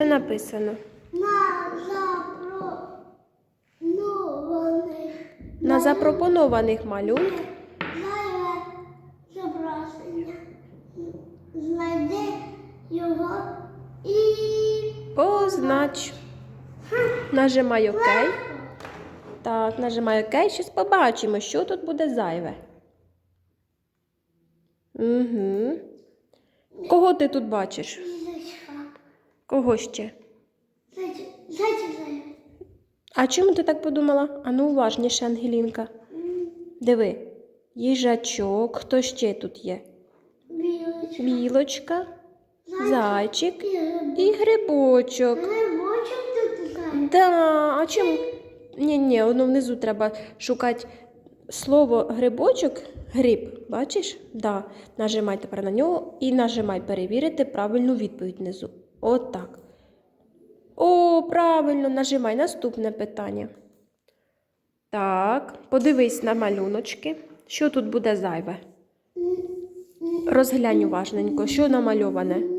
Що написано? На запропонованих На запропонованих малюнках зображення. Знайди його і познач. Нажимай ОК. Так, нажимай ОК. Щось побачимо, що тут буде зайве. Угу. Кого ти тут бачиш? Кого ще? Зайве. А чому ти так подумала? Ану, уважніше, Ангелінка. Диви. Їжачок. Хто ще тут є? Білочка. Білочка, зайчик І грибочок. Грибочок тут зайве. Да, а чому? Ні, ні, воно внизу треба шукати слово грибочок, гриб. Бачиш? Да. Нажимай тепер на нього і нажимай перевірити правильну відповідь внизу. От так. О, правильно, нажимай наступне питання. Так, подивись на малюночки. Що тут буде зайве? Розглянь уважненько, що намальоване.